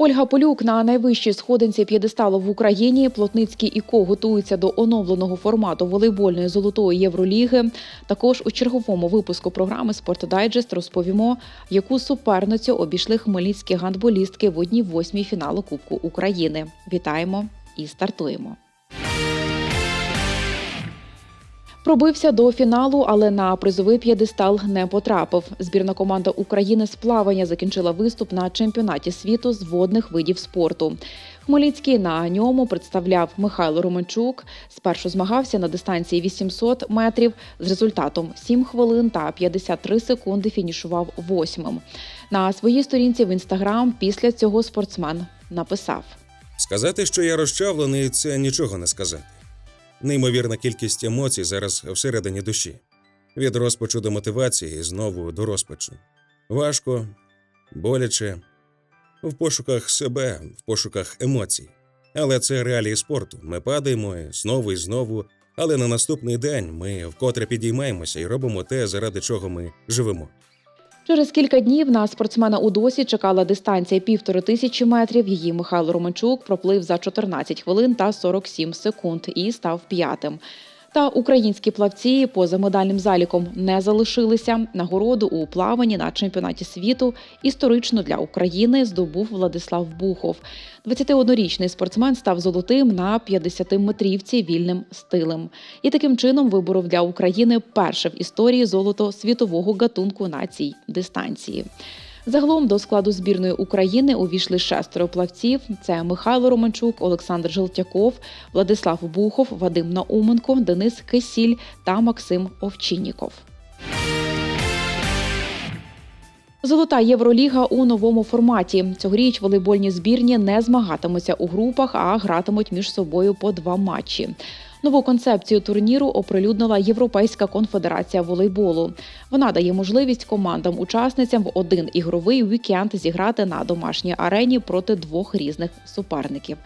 Ольга Полюк на найвищій сходинці п'єдесталу в Україні. Плотницький ІКО готується до оновленого формату волейбольної золотої євроліги. Також у черговому випуску програми «Спортдайджест» розповімо, яку суперницю обійшли хмельницькі гандболістки в одній восьмій фіналу Кубку України. Вітаємо і стартуємо. Пробився до фіналу, але на призовий п'єдестал не потрапив. Збірна команда України з плавання закінчила виступ на чемпіонаті світу з водних видів спорту. Хмельницький на ньому представляв Михайло Романчук. Спершу змагався на дистанції 800 метрів. З результатом 7 хвилин та 53 секунди фінішував восьмим. На своїй сторінці в інстаграм після цього спортсмен написав. Сказати, що я розчавлений, це нічого не сказати. Неймовірна кількість емоцій зараз всередині душі. Від розпачу до мотивації знову до розпачу. Важко, боляче, в пошуках себе, в пошуках емоцій. Але це реалії спорту. Ми падаємо знову і знову. Але на наступний день ми вкотре підіймаємося і робимо те, заради чого ми живемо. Через кілька днів на спортсмена у досі чекала дистанція півтори тисячі метрів. Її Михайло Романчук проплив за 14 хвилин та 47 секунд і став п'ятим. Та українські плавці поза медальним заліком не залишилися. Нагороду у плаванні на чемпіонаті світу історично для України здобув Владислав Бухов. 21-річний спортсмен став золотим на 50-метрівці вільним стилем. І таким чином виборов для України перше в історії золото світового гатунку на цій дистанції. Загалом до складу збірної України увійшли шестеро плавців: це Михайло Романчук, Олександр Желтяков, Владислав Бухов, Вадим Науменко, Денис Кисіль та Максим Овчинніков. Золота Євроліга у новому форматі. Цьогоріч волейбольні збірні не змагатимуться у групах, а гратимуть між собою по два матчі. Нову концепцію турніру оприлюднила Європейська конфедерація волейболу. Вона дає можливість командам-учасницям в один ігровий вікенд зіграти на домашній арені проти двох різних суперників.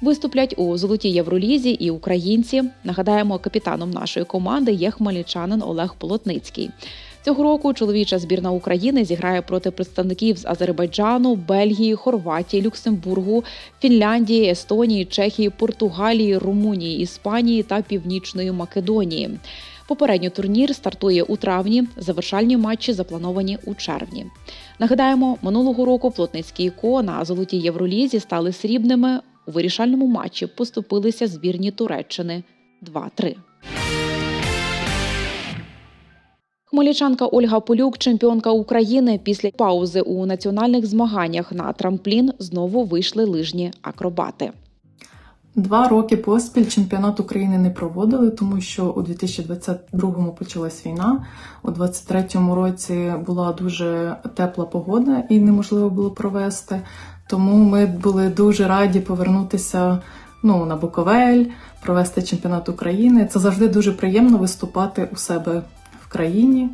Виступлять у золотій Євролізі і українці. Нагадаємо, капітаном нашої команди є хмельничанин Олег Полотницький. Цього року чоловіча збірна України зіграє проти представників з Азербайджану, Бельгії, Хорватії, Люксембургу, Фінляндії, Естонії, Чехії, Португалії, Румунії, Іспанії та Північної Македонії. Попередньо турнір стартує у травні. Завершальні матчі заплановані у червні. Нагадаємо, минулого року Плотницький ко на золотій Євролізі стали срібними. У вирішальному матчі поступилися збірні Туреччини 2-3. Хмельничанка Ольга Полюк, чемпіонка України, після паузи у національних змаганнях на трамплін знову вийшли лижні акробати. Два роки поспіль чемпіонат України не проводили, тому що у 2022-му почалась війна. У 2023 році була дуже тепла погода і неможливо було провести. Тому ми були дуже раді повернутися ну, на Буковель, провести чемпіонат України. Це завжди дуже приємно виступати у себе в країні.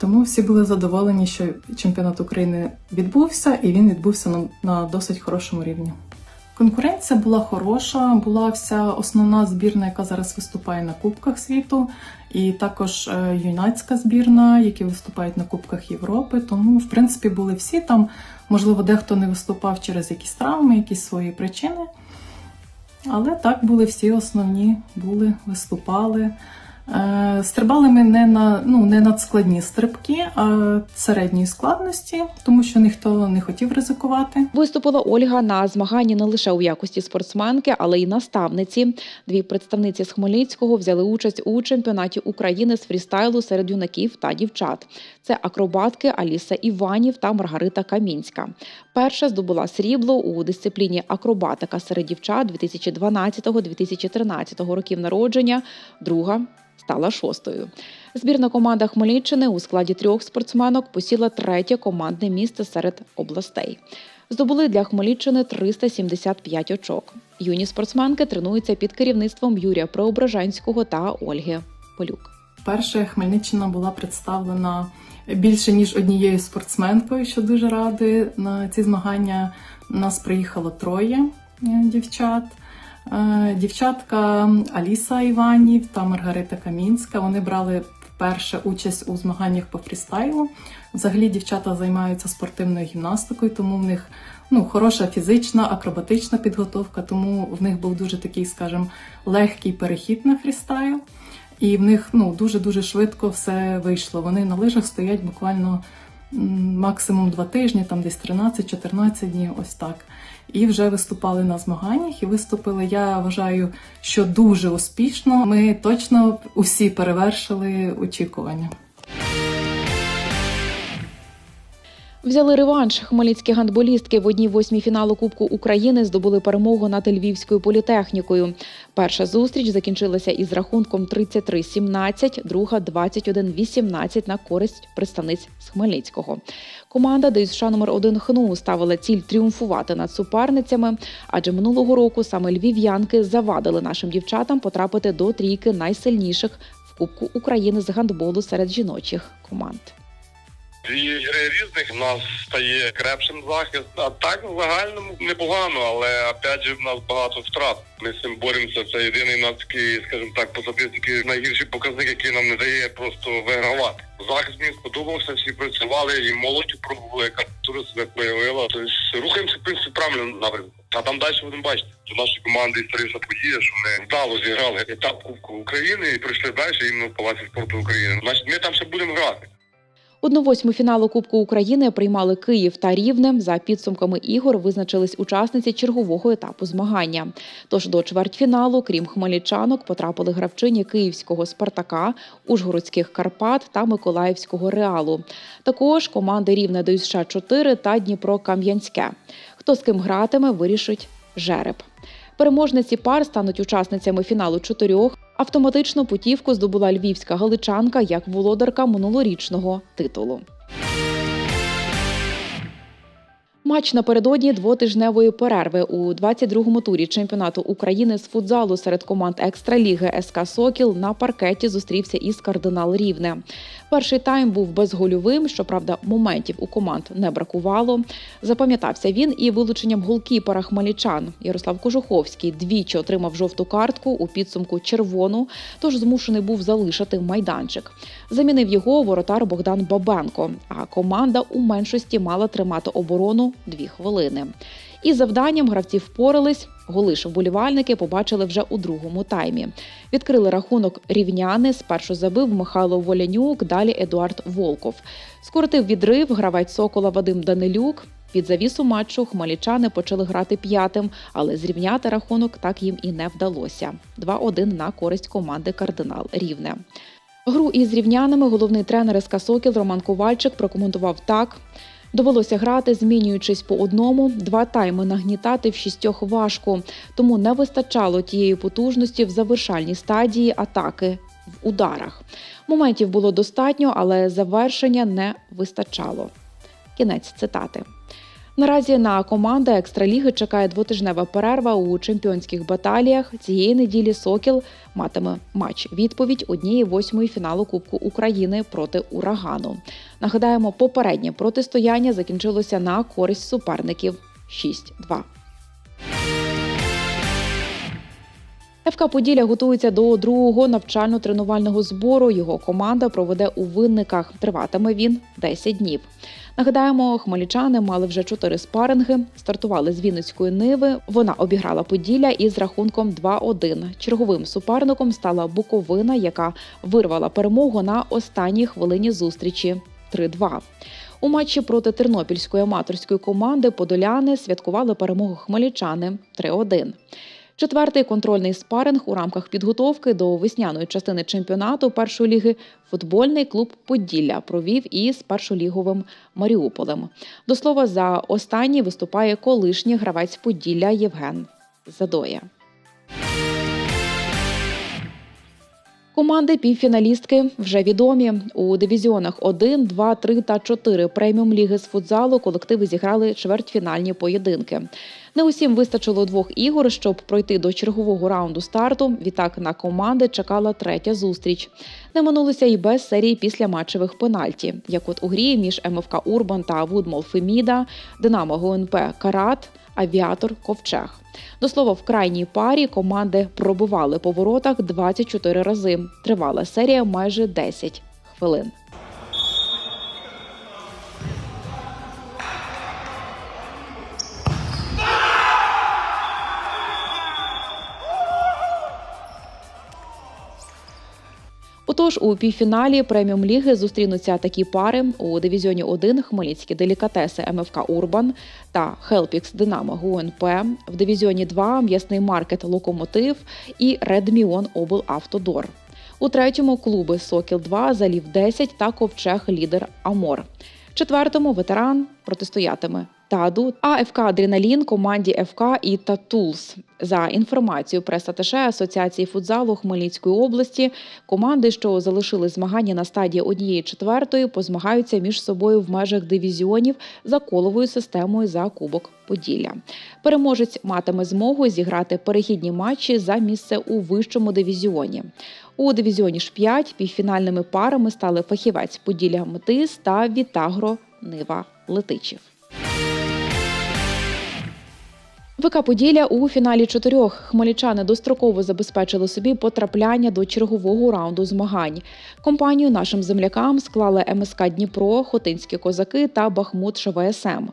Тому всі були задоволені, що чемпіонат України відбувся, і він відбувся на, на досить хорошому рівні. Конкуренція була хороша, була вся основна збірна, яка зараз виступає на Кубках світу, і також е, юнацька збірна, які виступають на Кубках Європи. Тому, в принципі, були всі там. Можливо, дехто не виступав через якісь травми, якісь свої причини. Але так були всі основні, були, виступали. Е, Стрибали ми не на ну не надскладні стрибки, а середньої складності, тому що ніхто не хотів ризикувати. Виступила Ольга на змаганні не лише у якості спортсменки, але й наставниці. Дві представниці з Хмельницького взяли участь у чемпіонаті України з фрістайлу серед юнаків та дівчат. Це акробатки Аліса Іванів та Маргарита Камінська. Перша здобула срібло у дисципліні акробатика серед дівчат 2012-2013 років народження. Друга стала шостою. Збірна команда Хмельниччини у складі трьох спортсменок посіла третє командне місце серед областей. Здобули для Хмельниччини 375 очок. Юні спортсменки тренуються під керівництвом Юрія Преображенського та Ольги Полюк. Перше Хмельниччина була представлена більше ніж однією спортсменкою, що дуже радує. На ці змагання нас приїхало троє е, дівчат. Е, Дівчатка Аліса Іванів та Маргарита Камінська вони брали вперше участь у змаганнях по фрістайлу. Взагалі дівчата займаються спортивною гімнастикою, тому в них ну, хороша фізична, акробатична підготовка, тому в них був дуже такий, скажімо, легкий перехід на фрістайл. І в них ну, дуже-дуже швидко все вийшло. Вони на лижах стоять буквально максимум два тижні, там десь 13-14 днів, ось так. І вже виступали на змаганнях і виступили. Я вважаю, що дуже успішно. Ми точно усі перевершили очікування. Взяли реванш. Хмельницькі гандболістки в одній восьмій фіналу Кубку України здобули перемогу над Львівською політехнікою. Перша зустріч закінчилася із рахунком 33-17, друга 21-18 на користь представниць з Хмельницького. Команда ДЮСШ номер 1 ХНУ ставила ціль тріумфувати над суперницями, адже минулого року саме львів'янки завадили нашим дівчатам потрапити до трійки найсильніших в Кубку України з гандболу серед жіночих команд. Дві ігри різних в нас стає крепшим захист. А так в загальному непогано, але опять же в нас багато втрат. Ми з цим боремося. Це єдиний нас такий, скажімо так, по статистиці найгірший показник, який нам не дає просто вигравати. Захист мені сподобався, всі працювали і молодь пробували, яка тура себе появила. Тобто рухаємося в принципі правильно напрямку. А там далі будемо бачити. До нашої команди історична подія, що ми вдало зіграли етап Кубку України і прийшли далі іменно в Палаці спорту України. Значить, ми там ще будемо грати. Одну восьму фіналу Кубку України приймали Київ та Рівне. За підсумками ігор визначились учасниці чергового етапу змагання. Тож до чвертьфіналу, крім хмельничанок, потрапили гравчині київського Спартака, Ужгородських Карпат та Миколаївського Реалу. Також команди Рівне до 4 та Дніпро Кам'янське. Хто з ким гратиме, вирішить жереб. Переможниці пар стануть учасницями фіналу чотирьох. Автоматично путівку здобула львівська галичанка як володарка минулорічного титулу. Матч напередодні двотижневої перерви у 22-му турі чемпіонату України з футзалу серед команд екстраліги СК Сокіл на паркеті зустрівся із кардинал Рівне. Перший тайм був безгольовим. Щоправда, моментів у команд не бракувало. Запам'ятався він і вилученням голкіпера хмельничан. Ярослав Кожуховський двічі отримав жовту картку у підсумку червону, тож змушений був залишити майданчик. Замінив його воротар Богдан Бабенко. А команда у меншості мала тримати оборону дві хвилини. Із завданням гравці впорались. Голи вболівальники побачили вже у другому таймі. Відкрили рахунок рівняни. Спершу забив Михайло Волянюк, далі Едуард Волков. Скоротив відрив гравець Сокола Вадим Данилюк. Під завісу матчу хмельничани почали грати п'ятим, але зрівняти рахунок так їм і не вдалося. 2-1 на користь команди Кардинал Рівне. Гру із рівнянами головний тренер СК Сокіл Роман Ковальчик прокоментував так. Довелося грати, змінюючись по одному. Два тайми нагнітати в шістьох важко, тому не вистачало тієї потужності в завершальній стадії атаки в ударах. Моментів було достатньо, але завершення не вистачало. Кінець цитати. Наразі на команда екстраліги чекає двотижнева перерва у чемпіонських баталіях. Цієї неділі Сокіл матиме матч відповідь однієї восьмої фіналу Кубку України проти урагану. Нагадаємо, попереднє протистояння закінчилося на користь суперників 6-2. ФК Поділля готується до другого навчально-тренувального збору. Його команда проведе у винниках. Триватиме він 10 днів. Нагадаємо, хмельничани мали вже чотири спаринги. Стартували з Вінницької ниви. Вона обіграла Поділля із рахунком 2-1. Черговим суперником стала Буковина, яка вирвала перемогу на останній хвилині зустрічі 3-2. У матчі проти тернопільської аматорської команди подоляни святкували перемогу хмельничани 3-1. Четвертий контрольний спаринг у рамках підготовки до весняної частини чемпіонату першої ліги футбольний клуб Поділля провів із першоліговим Маріуполем. До слова, за останній виступає колишній гравець Поділля Євген Задоя. Команди півфіналістки вже відомі. У дивізіонах 1, 2, 3 та 4 преміум ліги з футзалу колективи зіграли чвертьфінальні поєдинки. Не усім вистачило двох ігор, щоб пройти до чергового раунду старту. Відтак на команди чекала третя зустріч. Не минулося і без серії після матчевих пенальті, як от у грі між МФК Урбан та Вудмол Феміда, Динамо ГУНП Карат. Авіатор Ковчег. До слова, в крайній парі команди пробивали по воротах 24 рази. Тривала серія майже 10 хвилин. Отож, у півфіналі преміум ліги зустрінуться такі пари у дивізіоні 1 Хмельницькі делікатеси МФК Урбан та Хелпікс Динамо ГУНП. В дивізіоні 2 м'ясний маркет Локомотив і Редміон Облавтодор. У третьому клуби Сокіл 2 Залів 10 та Ковчег Лідер Амор. Четвертому ветеран протистоятиме Таду, а ФК Адреналін команді ФК і Татулс. За інформацією прес-аташе Асоціації футзалу Хмельницької області, команди, що залишили змагання на стадії однієї четвертої, позмагаються між собою в межах дивізіонів за коловою системою за Кубок Поділля. Переможець матиме змогу зіграти перехідні матчі за місце у вищому дивізіоні. У дивізіоні ж 5 півфінальними парами стали фахівець Поділля Метис та Вітагро Нива Летичів. ВК Поділля у фіналі чотирьох хмельничани достроково забезпечили собі потрапляння до чергового раунду змагань. Компанію нашим землякам склали МСК Дніпро, Хотинські козаки та Бахмут ШВСМ.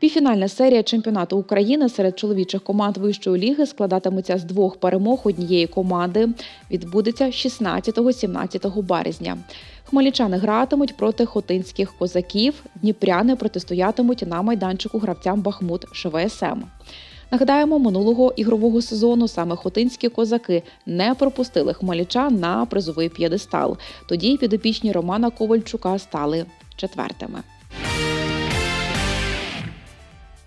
Півфінальна серія чемпіонату України серед чоловічих команд вищої ліги складатиметься з двох перемог однієї команди. Відбудеться 16-17 березня. Хмельничани гратимуть проти хотинських козаків. Дніпряни протистоятимуть на майданчику гравцям Бахмут ШВСМ. Нагадаємо, минулого ігрового сезону саме хотинські козаки не пропустили хмельничан на призовий п'єдестал. Тоді підопічні Романа Ковальчука стали четвертими.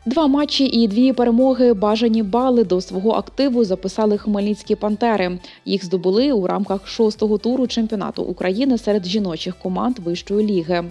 Два матчі і дві перемоги бажані бали до свого активу записали хмельницькі пантери. Їх здобули у рамках шостого туру чемпіонату України серед жіночих команд вищої ліги.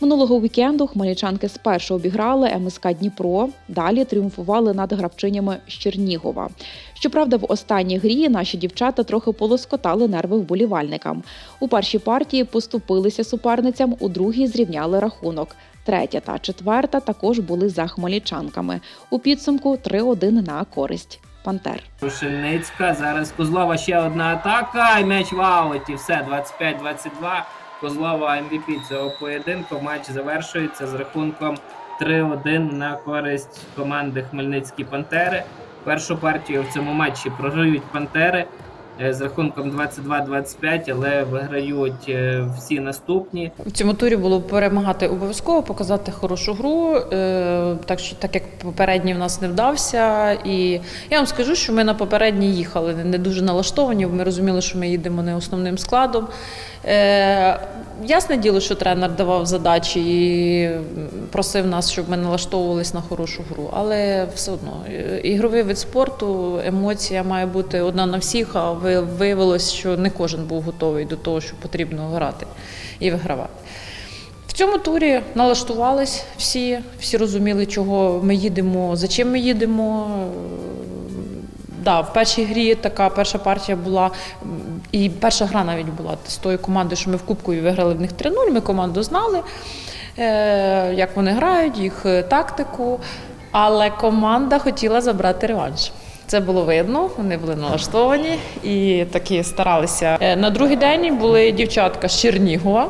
Минулого вікенду хмельничанки спершу обіграли МСК Дніпро. Далі тріумфували над гравчинями з Чернігова. Щоправда, в останній грі наші дівчата трохи полоскотали нерви вболівальникам. У першій партії поступилися суперницям, у другій зрівняли рахунок. Третя та четверта також були за хмельничанками. У підсумку 3-1 на користь Пантер. Крушельницька. Зараз Козлова ще одна атака. І м'яч в ауті. Все, 25-22. Козлова MVP цього поєдинку. Матч завершується з рахунком 3-1 на користь команди Хмельницькі Пантери. Першу партію в цьому матчі програють Пантери е, з рахунком 22-25, але виграють е, всі наступні. В цьому турі було перемагати обов'язково, показати хорошу гру. е, Так що так як попередній в нас не вдався. І я вам скажу, що ми на попередній їхали не дуже налаштовані. Ми розуміли, що ми їдемо не основним складом. Е, Ясне діло, що тренер давав задачі і просив нас, щоб ми налаштовувалися на хорошу гру. Але все одно е, ігровий вид спорту, емоція має бути одна на всіх. А виявилось, що не кожен був готовий до того, що потрібно грати і вигравати. В цьому турі налаштувались всі, всі розуміли, чого ми їдемо, за чим ми їдемо. Да, в першій грі така перша партія була, і перша гра навіть була з тої команди, що ми в Кубку виграли в них 3-0. Ми команду знали, е, як вони грають, їх е, тактику. Але команда хотіла забрати реванш. Це було видно, вони були налаштовані і такі старалися. Е, На другий день були дівчатка з Чернігова,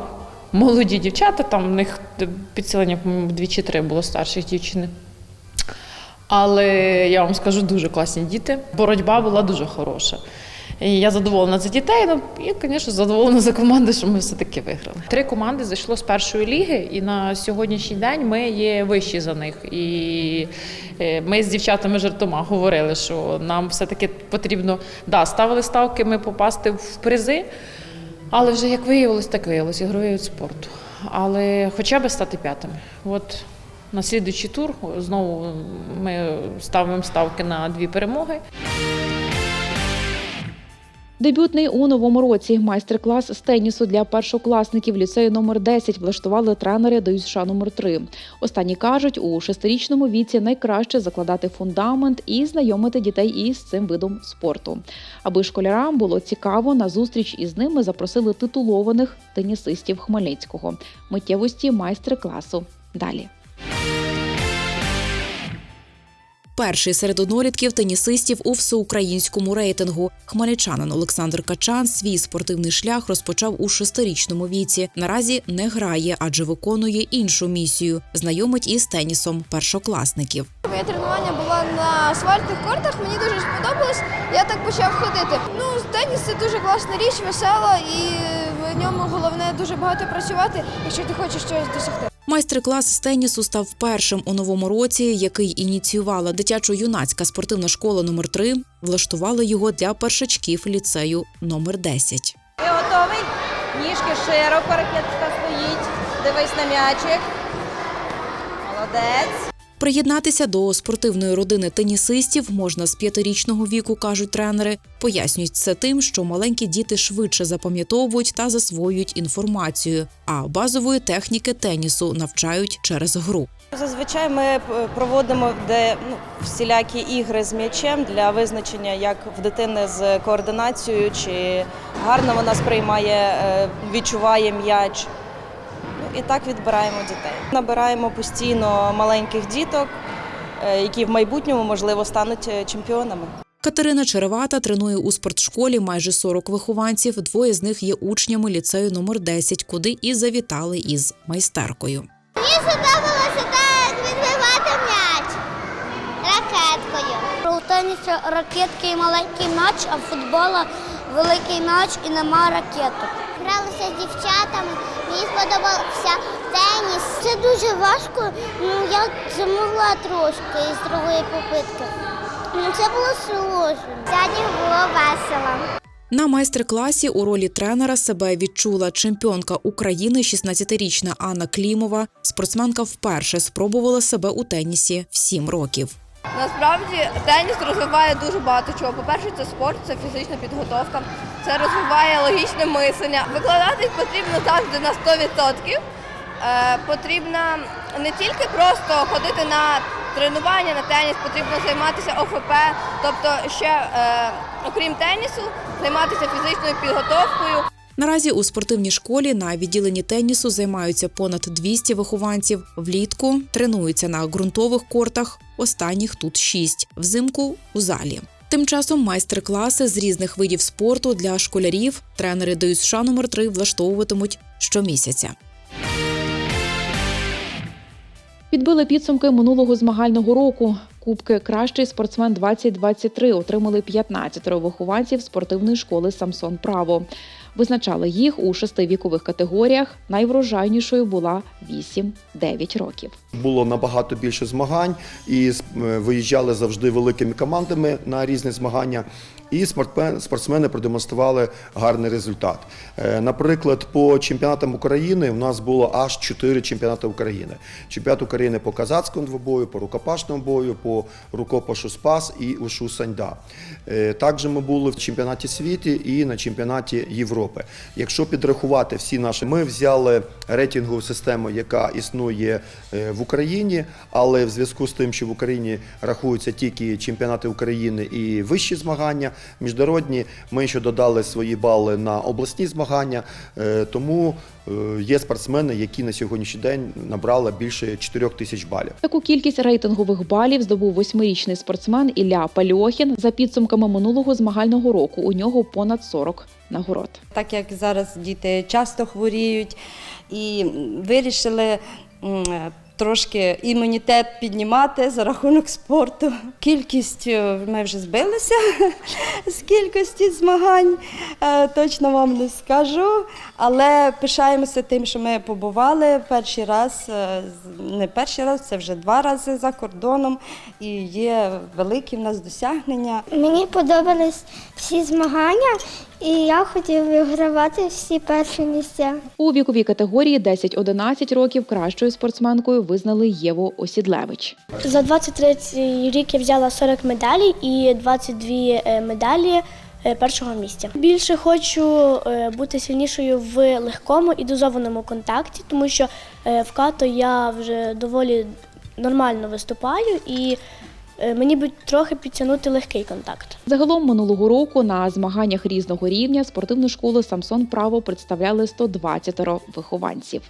молоді дівчата, там в них підсилення, по-моєму, дві чи три було старших дівчини. Але я вам скажу, дуже класні діти. Боротьба була дуже хороша. І я задоволена за дітей, ну і, звісно, задоволена за команду, що ми все-таки виграли. Три команди зайшло з першої ліги, і на сьогоднішній день ми є вищі за них. І е, ми з дівчатами жартома говорили, що нам все-таки потрібно да, ставили ставки ми попасти в призи. Але вже як виявилось, так виявилось, ігровий вид спорту. Але хоча б стати п'ятими. От на слідуючий тур знову ми ставимо ставки на дві перемоги. Дебютний у новому році майстер-клас з тенісу для першокласників ліцею номер 10 влаштували тренери до США номер 3 Останні кажуть, у шестирічному віці найкраще закладати фундамент і знайомити дітей із цим видом спорту. Аби школярам було цікаво, на зустріч із ними запросили титулованих тенісистів Хмельницького. Миттєвості майстер-класу. Далі. Перший серед однолітків тенісистів у всеукраїнському рейтингу. Хмельничанин Олександр Качан свій спортивний шлях розпочав у шестирічному віці. Наразі не грає, адже виконує іншу місію знайомить із тенісом першокласників. Моє тренування було на асфальтних кортах, мені дуже сподобалось. Я так почав ходити. Ну, теніс це дуже класна річ, весела, і в ньому головне дуже багато працювати, якщо ти хочеш щось досягти. Майстер-клас з тенісу став першим у новому році, який ініціювала дитячо-юнацька спортивна школа номер 3 Влаштували його для першачків ліцею номер 10. Ти готовий? Ніжки широко, ракетка стоїть. Дивись на м'ячик. Молодець. Приєднатися до спортивної родини тенісистів можна з п'ятирічного віку, кажуть тренери. Пояснюють це тим, що маленькі діти швидше запам'ятовують та засвоюють інформацію, а базової техніки тенісу навчають через гру. Зазвичай ми е, проводимо де ну, всілякі ігри з м'ячем для визначення, як в дитини з координацією, чи гарно вона сприймає, е, відчуває м'яч. І так відбираємо дітей. Набираємо постійно маленьких діток, е, які в майбутньому можливо стануть е, чемпіонами. Катерина Черевата тренує у спортшколі майже 40 вихованців. Двоє з них є учнями ліцею номер 10, куди і завітали із майстеркою. Мені сподобалося так відбивати м'яч ракеткою. У тенісі ракетки і маленький м'яч, а в футбола великий м'яч і нема ракеток. Гралися з дівчатами, мені сподобався теніс. Це дуже важко, ну я змогла трошки з другої попитки. Ну це було сложно. Сьогодні було весело. На майстер-класі у ролі тренера себе відчула чемпіонка України, 16-річна Анна Клімова. Спортсменка вперше спробувала себе у тенісі в 7 років. Насправді теніс розвиває дуже багато чого. По-перше, це спорт, це фізична підготовка, це розвиває логічне мислення. Викладати потрібно завжди на 100%. Е, потрібно не тільки просто ходити на тренування на теніс, потрібно займатися ОФП, тобто ще, е, окрім тенісу, займатися фізичною підготовкою. Наразі у спортивній школі на відділенні тенісу займаються понад 200 вихованців. Влітку тренуються на ґрунтових кортах. Останніх тут шість. Взимку у залі. Тим часом майстер-класи з різних видів спорту для школярів тренери ДЮСШ номер 3 влаштовуватимуть щомісяця. Підбили підсумки минулого змагального року. Кубки Кращий спортсмен 2023 отримали 15 вихованців спортивної школи Самсон Право. Визначали їх у шести вікових категоріях. Найврожайнішою була 8-9 років. Було набагато більше змагань, і е, виїжджали завжди великими командами на різні змагання. І спортсмени продемонстрували гарний результат. Е, Наприклад, по чемпіонатам України у нас було аж чотири чемпіонати України: чемпіонат України по казацькому двобою, по рукопашному бою, по рукопашу спас і ушу саньда. Е, Також ми були в чемпіонаті світу і на чемпіонаті Європи. Якщо підрахувати всі наші, ми взяли рейтингову систему, яка існує е, в Україні, але в зв'язку з тим, що в Україні рахуються тільки чемпіонати України і вищі змагання, міжнародні, ми ще додали свої бали на обласні змагання. Е, Тому є спортсмени, які на сьогоднішній день набрали більше 4 тисяч балів. Таку кількість рейтингових балів здобув восьмирічний спортсмен Ілля Пальохін. За підсумками минулого змагального року у нього понад 40 нагород. так як зараз діти часто хворіють, і вирішили трошки імунітет піднімати за рахунок спорту. Кількість е, ми вже збилися з кількості змагань, е, точно вам не скажу. Але пишаємося тим, що ми побували перший раз, е, не перший раз, це вже два рази за кордоном, і є великі в нас досягнення. Мені подобались всі змагання, і я хотів вигравати всі перші місця. У віковій категорії 10-11 років кращою спортсменкою визнали Єву Осідлевич. За 23 рік я взяла 40 медалей і 22 е, медалі е, першого місця. Більше хочу е, бути сильнішою в легкому і дозованому контакті, тому що в като я вже доволі нормально виступаю і мені б трохи підтягнути легкий контакт. Загалом минулого року на змаганнях різного рівня спортивну школу Самсон Право представляли 120 вихованців.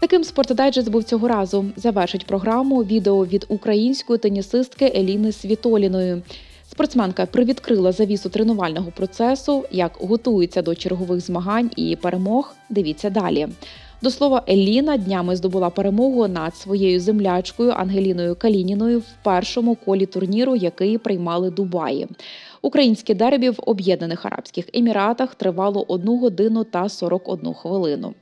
Таким спортдайджест був цього разу. Завершить програму відео від української тенісистки Еліни Світоліної. Спортсменка привідкрила завісу тренувального процесу, як готується до чергових змагань і перемог. Дивіться далі. До слова, Еліна днями здобула перемогу над своєю землячкою Ангеліною Калініною в першому колі турніру, який приймали Дубаї. Українське дербі в Об'єднаних Арабських Еміратах тривало 1 годину та 41 хвилину.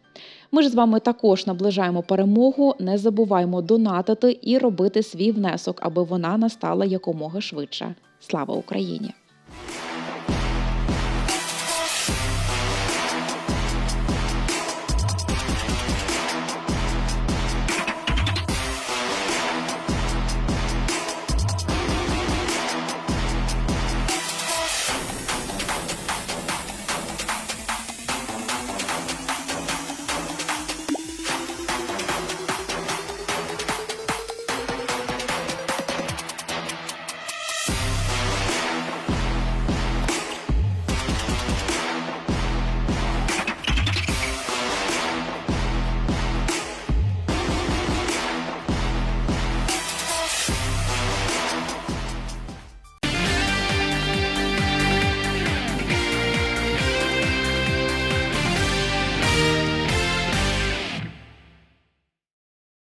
Ми ж з вами також наближаємо перемогу. Не забуваймо донатити і робити свій внесок, аби вона настала якомога швидше. Слава Україні!